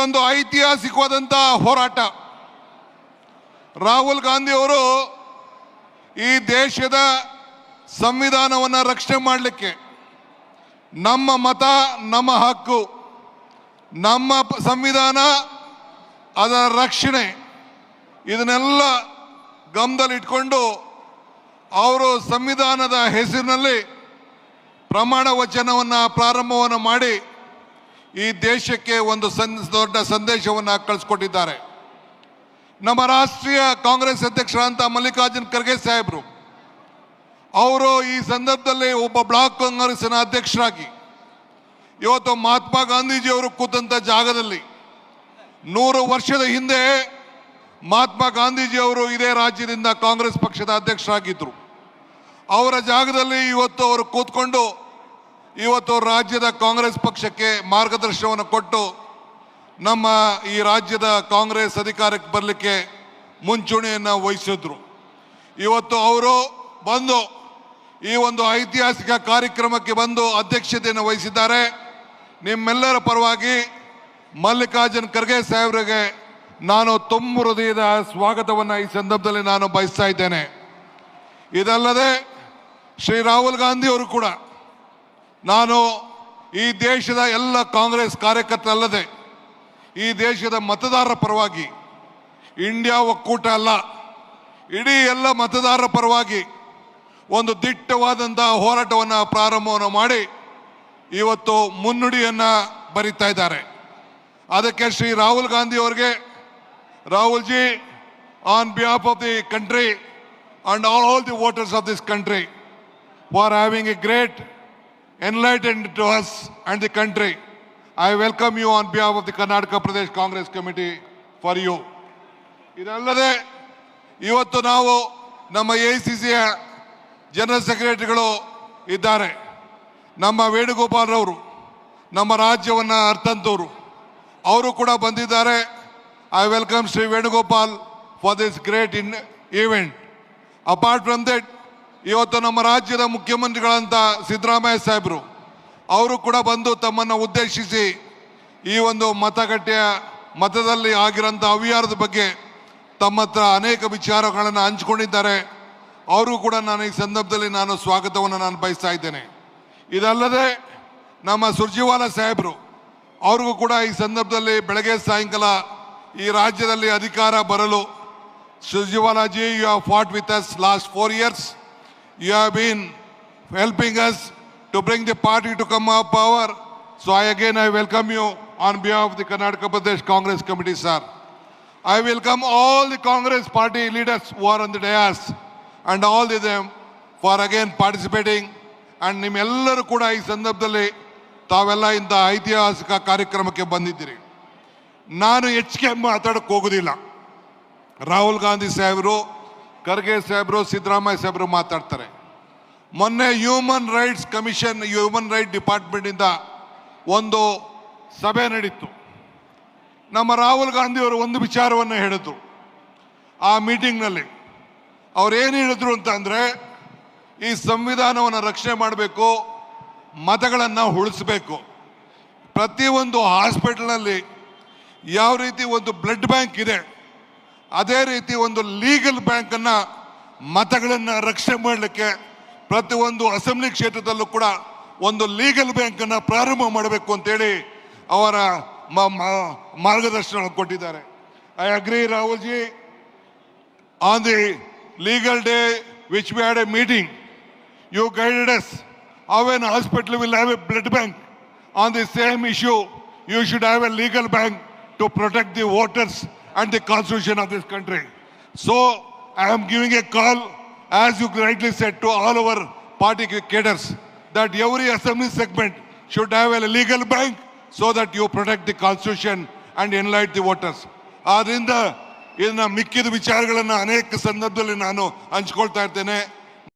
ಇದೊಂದು ಐತಿಹಾಸಿಕವಾದಂಥ ಹೋರಾಟ. ರಾಹುಲ್ ಗಾಂಧಿ ಅವರು ಈ ದೇಶದ ಸಂವಿಧಾನವನ್ನು ರಕ್ಷಣೆ ಮಾಡಲಿಕ್ಕೆ ನಮ್ಮ ಮತ, ನಮ್ಮ ಹಕ್ಕು, ನಮ್ಮ ಸಂವಿಧಾನ, ಅದರ ರಕ್ಷಣೆ ಇದನ್ನೆಲ್ಲ ಗಮನದಲ್ಲಿ ಇಟ್ಕೊಂಡು ಅವರು ಸಂವಿಧಾನದ ಹೆಸರಿನಲ್ಲಿ ಪ್ರಮಾಣ ವಚನವನ್ನು ಪ್ರಾರಂಭವನ್ನು ಮಾಡಿ ಈ ದೇಶಕ್ಕೆ ಒಂದು ಸನ್, ದೊಡ್ಡ ಸಂದೇಶವನ್ನು ಕಳಿಸ್ಕೊಟ್ಟಿದ್ದಾರೆ. ನಮ್ಮ ರಾಷ್ಟ್ರೀಯ ಕಾಂಗ್ರೆಸ್ ಅಧ್ಯಕ್ಷರಾದಂಥ ಮಲ್ಲಿಕಾರ್ಜುನ್ ಖರ್ಗೆ ಸಾಹೇಬರು, ಅವರು ಈ ಸಂದರ್ಭದಲ್ಲಿ ಒಬ್ಬ ಬ್ಲಾಕ್ ಕಾಂಗ್ರೆಸ್ನ ಅಧ್ಯಕ್ಷರಾಗಿ, ಇವತ್ತು ಮಹಾತ್ಮ ಗಾಂಧೀಜಿಯವರು ಕೂತಂಥ ಜಾಗದಲ್ಲಿ ನೂರು ವರ್ಷದ ಹಿಂದೆ ಮಹಾತ್ಮ ಗಾಂಧೀಜಿಯವರು ಇದೇ ರಾಜ್ಯದಿಂದ ಕಾಂಗ್ರೆಸ್ ಪಕ್ಷದ ಅಧ್ಯಕ್ಷರಾಗಿದ್ದರು ಅವರ ಜಾಗದಲ್ಲಿ ಇವತ್ತು ಅವರು ಕೂತ್ಕೊಂಡು ಇವತ್ತು ರಾಜ್ಯದ ಕಾಂಗ್ರೆಸ್ ಪಕ್ಷಕ್ಕೆ ಮಾರ್ಗದರ್ಶನವನ್ನು ಕೊಟ್ಟು ನಮ್ಮ ಈ ರಾಜ್ಯದ ಕಾಂಗ್ರೆಸ್ ಅಧಿಕಾರಕ್ಕೆ ಬರಲಿಕ್ಕೆ ಮುಂಚೂಣಿಯನ್ನು ವಹಿಸಿದ್ರು. ಇವತ್ತು ಅವರು ಬಂದು ಈ ಒಂದು ಐತಿಹಾಸಿಕ ಕಾರ್ಯಕ್ರಮಕ್ಕೆ ಬಂದು ಅಧ್ಯಕ್ಷತೆಯನ್ನು ವಹಿಸಿದ್ದಾರೆ. ನಿಮ್ಮೆಲ್ಲರ ಪರವಾಗಿ ಮಲ್ಲಿಕಾರ್ಜುನ್ ಖರ್ಗೆ ಸಾಹೇಬರಿಗೆ ನಾನು ತುಂಬ ಹೃದಯದ ಸ್ವಾಗತವನ್ನು ಈ ಸಂದರ್ಭದಲ್ಲಿ ನಾನು ಬಯಸ್ತಾ ಇದ್ದೇನೆ. ಇದಲ್ಲದೆ ಶ್ರೀ ರಾಹುಲ್ ಗಾಂಧಿ ಅವರು ಕೂಡ ನಾನು ಈ ದೇಶದ ಎಲ್ಲ ಕಾಂಗ್ರೆಸ್ ಕಾರ್ಯಕರ್ತರಲ್ಲದೆ ಈ ದೇಶದ ಮತದಾರರ ಪರವಾಗಿ ಇಂಡಿಯಾ ಒಕ್ಕೂಟ ಅಲ್ಲ, ಇಡೀ ಎಲ್ಲ ಮತದಾರರ ಪರವಾಗಿ ಒಂದು ದಿಟ್ಟವಾದಂತಹ ಹೋರಾಟವನ್ನು ಪ್ರಾರಂಭವನ್ನು ಮಾಡಿ ಇವತ್ತು ಮುನ್ನುಡಿಯನ್ನು ಬರೀತಾ ಇದ್ದಾರೆ. ಅದಕ್ಕೆ ಶ್ರೀ ರಾಹುಲ್ ಗಾಂಧಿ ಅವರಿಗೆ, Rahul ji on behalf of the country and all the voters of this country for having a great enlightened to us and the country. I welcome you on behalf of the Karnataka Pradesh Congress Committee for you. ಇದಲ್ಲದೆ ಇವತ್ತು ನಾವು ನಮ್ಮ A C ಸಿಯ general ಸೆಕ್ರೆಟರಿಗಳು ಇದ್ದಾರೆ ನಮ್ಮ ವೇಣುಗೋಪಾಲ್ರವರು ನಮ್ಮ ರಾಜ್ಯವನ್ನು ಅರ್ಥಂತವರು, ಅವರು ಕೂಡ ಬಂದಿದ್ದಾರೆ I welcome Shri Venugopal for this great in event apart from that ಇವತ್ತು ನಮ್ಮ ರಾಜ್ಯದ ಮುಖ್ಯಮಂತ್ರಿಗಳಂತ ಸಿದ್ದರಾಮಯ್ಯ ಸಾಹೇಬರು, ಅವರು ಕೂಡ ಬಂದು ತಮ್ಮನ್ನು ಉದ್ದೇಶಿಸಿ ಈ ಒಂದು ಮತಗಟ್ಟೆಯ ಮತದಲ್ಲಿ ಆಗಿರೋಂಥ ಅವ್ಯಾರದ ಬಗ್ಗೆ ತಮ್ಮ ಅನೇಕ ವಿಚಾರಗಳನ್ನು ಹಂಚಿಕೊಂಡಿದ್ದಾರೆ ಅವರು ಕೂಡ ನಾನು ಈ ಸಂದರ್ಭದಲ್ಲಿ ನಾನು ಸ್ವಾಗತವನ್ನು ನಾನು ಬಯಸ್ತಾ ಇದ್ದೇನೆ ಇದಲ್ಲದೆ ನಮ್ಮ ಸುರ್ಜಿವಾಲ ಸಾಹೇಬರು, ಅವ್ರಿಗೂ ಕೂಡ ಈ ಸಂದರ್ಭದಲ್ಲಿ ಬೆಳಗ್ಗೆ ಸಾಯಂಕಾಲ ಈ ರಾಜ್ಯದಲ್ಲಿ ಅಧಿಕಾರ ಬರಲು Surjewala ji you have fought with us last four years. You have been helping us to bring the party to come up power. So I again I welcome you on behalf of the Karnataka Pradesh Congress Committee, sir. I welcome all the Congress party leaders who are on the dais and all of them for again participating. And ನಿಮ್ಮೆಲ್ಲರೂ ಕೂಡ ಈ ಸಂದರ್ಭದಲ್ಲಿ ತಾವೆಲ್ಲ ಇಂಥ ಐತಿಹಾಸಿಕ ಕಾರ್ಯಕ್ರಮಕ್ಕೆ ಬಂದಿದ್ದೀರಿ ನಾನು ಹೆಚ್ಚಿಗೆ ಮಾತಾಡಕ್ಕೆ ಹೋಗೋದಿಲ್ಲ ರಾಹುಲ್ ಗಾಂಧಿ ಸಾಹೇಬರು ಖರ್ಗೆ ಸಾಹೇಬರು, ಸಿದ್ದರಾಮಯ್ಯ ಸಾಹೇಬರು ಮಾತಾಡ್ತಾರೆ. ಮೊನ್ನೆ human rights commission human right ಡಿಪಾರ್ಟ್ಮೆಂಟಿಂದ ಒಂದು ಸಭೆ ನಡೀತು. ನಮ್ಮ ರಾಹುಲ್ ಗಾಂಧಿ ಅವರು ಒಂದು ವಿಚಾರವನ್ನು ಹೇಳಿದ್ರು ಆ ಮೀಟಿಂಗ್ನಲ್ಲಿ. ಅವ್ರು ಏನು ಹೇಳಿದ್ರು ಅಂತ ಅಂದರೆ, ಈ ಸಂವಿಧಾನವನ್ನು ರಕ್ಷಣೆ ಮಾಡಬೇಕು, ಮತಗಳನ್ನು ಉಳಿಸ್ಬೇಕು. ಪ್ರತಿಯೊಂದು ಹಾಸ್ಪಿಟಲ್ನಲ್ಲಿ ಯಾವ ರೀತಿ ಒಂದು ಬ್ಲಡ್ ಬ್ಯಾಂಕ್ ಇದೆ ಅದೇ ರೀತಿ ಒಂದು ಲೀಗಲ್ ಬ್ಯಾಂಕನ್ನ ಮತಗಳನ್ನು ರಕ್ಷಣೆ ಮಾಡಲಿಕ್ಕೆ ಪ್ರತಿಯೊಂದು ಅಸೆಂಬ್ಲಿ ಕ್ಷೇತ್ರದಲ್ಲೂ ಕೂಡ ಒಂದು ಲೀಗಲ್ ಬ್ಯಾಂಕನ್ನು ಪ್ರಾರಂಭ ಮಾಡಬೇಕು ಅಂತೇಳಿ ಅವರ ಮಾರ್ಗದರ್ಶನ ಕೊಟ್ಟಿದ್ದಾರೆ. I agree Rahul ji on the legal day which we had a meeting, you guided us of an hospital will have a blood bank, on the same issue, you should have a legal bank to protect the voters and the constitution of this country. So I am giving a call, as you rightly said, to all our party cadres, that every assembly segment should have a legal bank so that you protect the constitution and enlighten the voters. ಆದ್ರಿಂದ ಇದನ್ನ ಮಿಕ್ಕಿದ ವಿಚಾರಗಳನ್ನು ಅನೇಕ ಸಂದರ್ಭದಲ್ಲಿ ನಾನು ಹಂಚ್ಕೊಳ್ತಾ ಇರ್ತೇನೆ